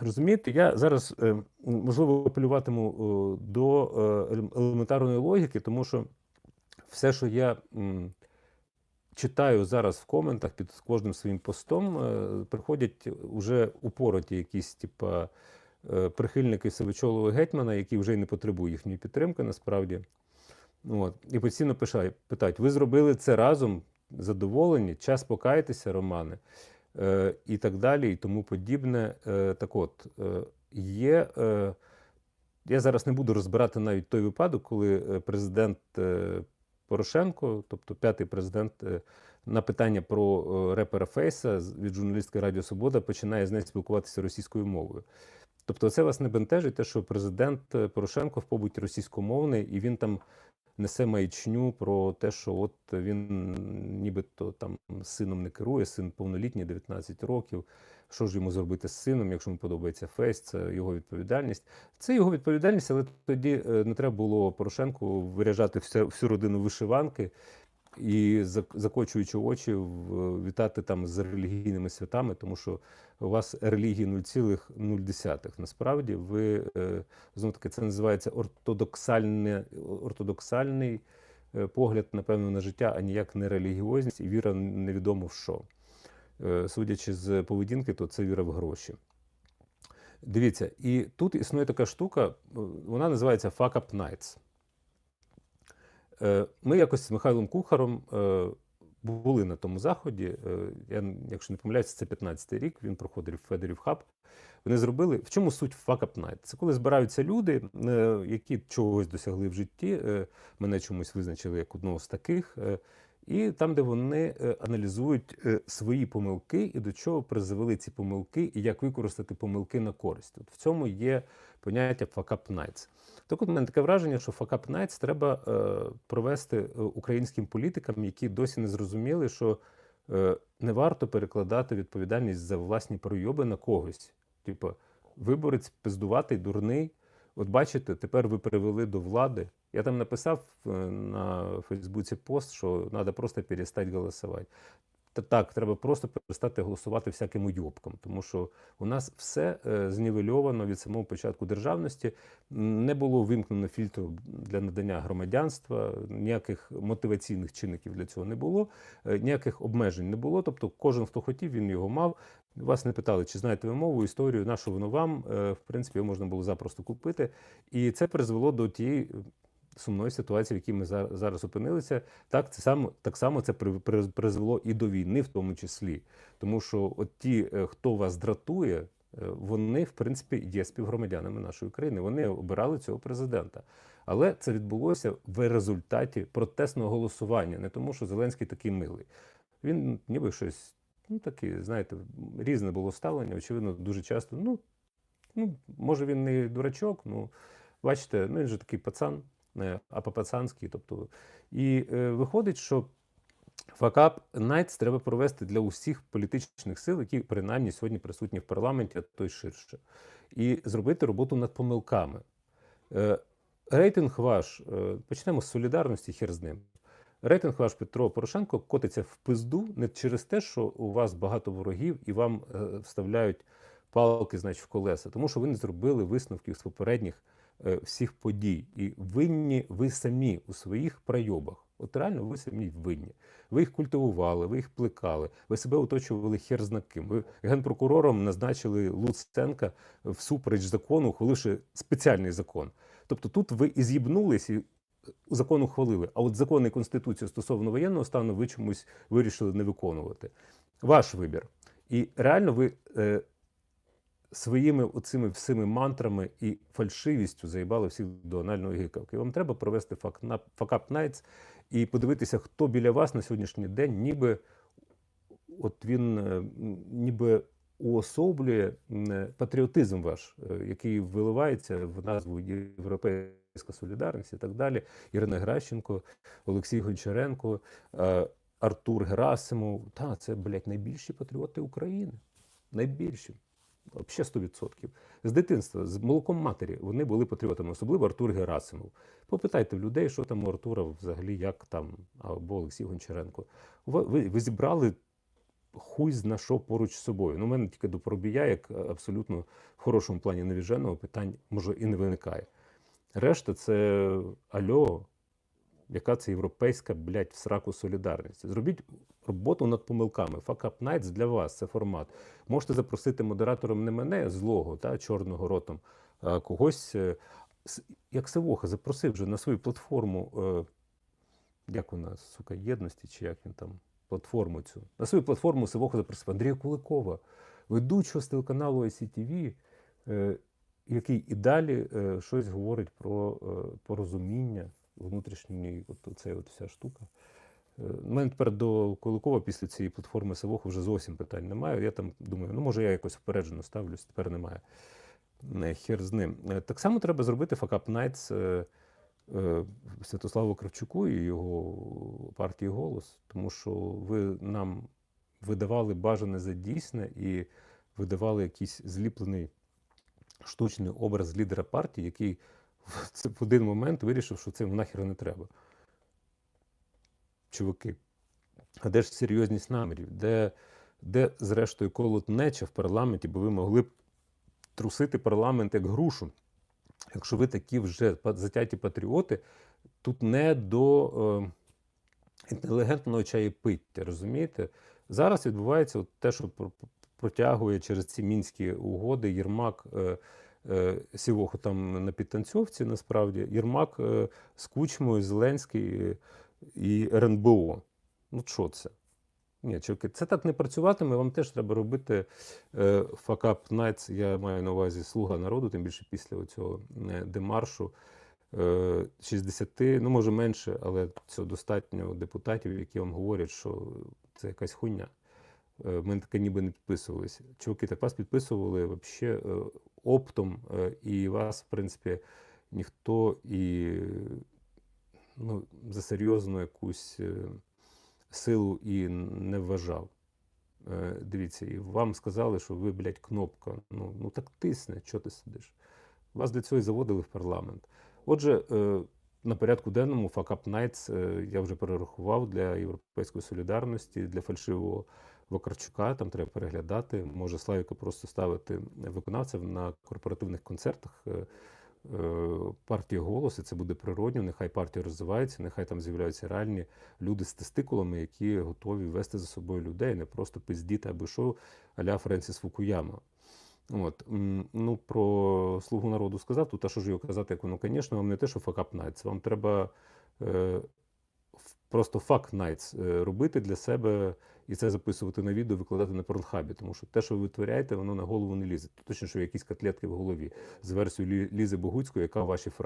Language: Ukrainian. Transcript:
Розумієте, я зараз е, можливо апелюватиму до е, елементарної логіки, тому що все, що я читаю зараз в коментах під кожним своїм постом, е, приходять уже упороті якісь, типа, прихильники Савичолова Гетьмана, які вже й не потребують їхньої підтримки насправді. От. І постійно питають: ви зробили це разом, задоволені, час покаятися, Романе, і так далі, і тому подібне. Е, так от, е, є. Е, я зараз не буду розбирати навіть той випадок, коли е, президент е, Порошенко, тобто п'ятий президент, е, на питання про е, репера Фейса від журналістки Радіо Свобода починає з нею спілкуватися російською мовою. Тобто, це вас не бентежить, те, що президент е, Порошенко в побуті російськомовний, і він там несе маячню про те, що от він нібито там сином не керує, син повнолітній, 19 років. Що ж йому зробити з сином, якщо йому подобається фейс, це його відповідальність. Це його відповідальність, але тоді е, не треба було Порошенку виряжати всю, всю родину вишиванки і закочуючи очі, вітати там з релігійними святами, тому що у вас релігії 0,0. Насправді ви е, знову таки це називається ортодоксальне, ортодоксальний е, погляд, напевно, на життя, а ніяк не релігіозність і віра невідомо в що. Е, Судячи з поведінки, то це віра в гроші. Дивіться, і тут існує така штука, вона називається Fuck Up Nights. Е, Ми якось з Михайлом Кухаром е, були на тому заході. Е, Я, якщо не помиляюся, це 15-й рік, він проходив Федерів Хаб. Вони зробили. В чому суть Fuck Up Night? Це коли збираються люди, які чогось досягли в житті. Мене чомусь визначили як одного з таких. І там, де вони е, аналізують е, свої помилки і до чого призвели ці помилки, і як використати помилки на користь. От в цьому є поняття Fuck Up Nights. Так от у мене таке враження, що Fuck Up Nights треба е, провести українським політикам, які досі не зрозуміли, що не варто перекладати відповідальність за власні пройоби на когось. Типу, виборець пиздуватий, дурний. От бачите, тепер ви привели до влади. Я там написав е, на Фейсбуці пост, що треба просто перестати голосувати. Та так, треба просто перестати голосувати всяким уйобкам, тому що у нас все е, знівельовано від самого початку державності. Не було вимкнено фільтру для надання громадянства, ніяких мотиваційних чинників для цього не було, е, ніяких обмежень не було. Тобто, кожен, хто хотів, він його мав. Вас не питали, чи знаєте ви мову, історію, нашу воно вам. Е, В принципі, його можна було запросто купити. І це призвело до тієї сумної ситуації, в якій ми зараз опинилися. Так, це само, так само це при- при- призвело і до війни, в тому числі. Тому що от ті, е, хто вас дратує, е, вони, в принципі, є співгромадянами нашої країни. Вони обирали цього президента. Але це відбулося в результаті протестного голосування, не тому, що Зеленський такий милий. Він ніби щось, ну таке, знаєте, різне було ставлення. Очевидно, дуже часто. Ну, ну може, він не дурачок, ну бачите, ну він же такий пацан, е, а по-пацанськи. Тобто, і е, виходить, що факап Найтс треба провести для усіх політичних сил, які принаймні сьогодні присутні в парламенті, а то й ширше, і зробити роботу над помилками. Е, Рейтинг ваш, е, почнемо з солідарності, хер з ним. Рейтинг ваш Петро Порошенко котиться в пизду не через те, що у вас багато ворогів і вам е, вставляють палки, значить, в колеса, тому що ви не зробили висновків з попередніх е, всіх подій. І винні ви самі у своїх пройобах. От реально ви самі винні. Ви їх культивували, ви їх плекали, ви себе оточували хер зна. Ви генпрокурором назначили Луценка всупереч закону, ухваливши спеціальний закон. Тобто тут ви і з'їбнулись, і закон ухвалили. А от закон і конституцію стосовно воєнного стану ви чомусь вирішили не виконувати. Ваш вибір. І реально ви е, своїми оцими всіми мантрами і фальшивістю заїбали всіх до анальної гикавки. Вам треба провести факап Nights і подивитися, хто біля вас на сьогоднішній день, ніби от він е, ніби уособлює е, патріотизм ваш, е, який виливається в назву Європейська солідарність і так далі. Ірина Гращенко, Олексій Гончаренко, е, Артур Герасимов. Та, це, блядь, найбільші патріоти України. Найбільші. Взагалі 100%. З дитинства, з молоком матері, вони були патріотами, особливо Артур Герасимов. Попитайте в людей, що там у Артура взагалі, як там, або Олексій Гончаренко. Ви, ви, зібрали хуй зна що поруч з собою. Ну, у мене тільки до Поробія, як е, абсолютно в хорошому плані невіженого питань може і не виникає. Решта це альо, яка це європейська, блядь, в сраку солідарність. Зробіть роботу над помилками. Fuck Up Nights для вас це формат. Можете запросити модератором не мене злого, та, чорного ротом, а когось, е, як Севоха, запросив вже на свою платформу, е, як вона, сука, єдності, чи як він там, платформу цю. На свою платформу Севоха запросив Андрія Куликова, ведучого з телеканалу ICTV, е, який і далі е, щось говорить про е, порозуміння внутрішньої, от оцей от вся штука. Е, У мене тепер до Куликова після цієї платформи Савоху вже зовсім питань немає. Я там думаю, ну може я якось впереджено ставлюсь, тепер немає. Не, хер з ним. Е, Так само треба зробити Факап Найтс е, е, Святославу Кравчуку і його партії голос, тому що ви нам видавали бажане за дійсне і видавали якийсь зліплений штучний образ лідера партії, який в один момент вирішив, що це нахер не треба. Чуваки, а де ж серйозність намірів? Де, де зрештою, колотнеча в парламенті, бо ви могли б трусити парламент як грушу. Якщо ви такі вже затяті патріоти, тут не до е, інтелігентного чаєпиття, розумієте? Зараз відбувається от те, що протягує через ці мінські угоди Єрмак. Е, е, Сівоху там на підтанцьовці, насправді, Єрмак е, з Кучмою, Зеленський і РНБО. Ну, що це? Ні, чуваки, це так не працюватиме. Вам теж треба робити е, fuck up nights, я маю на увазі слуга народу, тим більше після цього демаршу. Е, 60, ну може менше, але цього достатньо депутатів, які вам говорять, що це якась хуйня. Е, Ми таке ніби не підписувалися. Чуваки, так вас підписували вообще е, оптом, е, і вас, в принципі, ніхто і ну, за серйозну якусь силу і не вважав. Дивіться, і вам сказали, що ви, блядь, кнопка. Ну, ну так тисне, що ти сидиш? Вас для цього і заводили в парламент. Отже, на порядку денному Fuck Up Nights я вже перерахував для Європейської солідарності, для фальшивого Вакарчука. Там треба переглядати. Може Славіка просто ставити виконавців на корпоративних концертах. е, е, партії голос, і це буде природньо. Нехай партія розвивається, нехай там з'являються реальні люди з тестикулами, які готові вести за собою людей, не просто пиздіти аби що аля Френсіс Фукуяма. От, ну, про слугу народу сказав, тут а що ж його казати, як воно, звісно, вам не те, що факап Nights, вам треба е, просто факт Nights е, робити для себе і це записувати на відео, викладати на порнхабі, тому що те, що ви витворяєте, воно на голову не лізе. Точно, що якісь котлетки в голові з версією Лі- Лізи Богуцької, яка ваші фрази.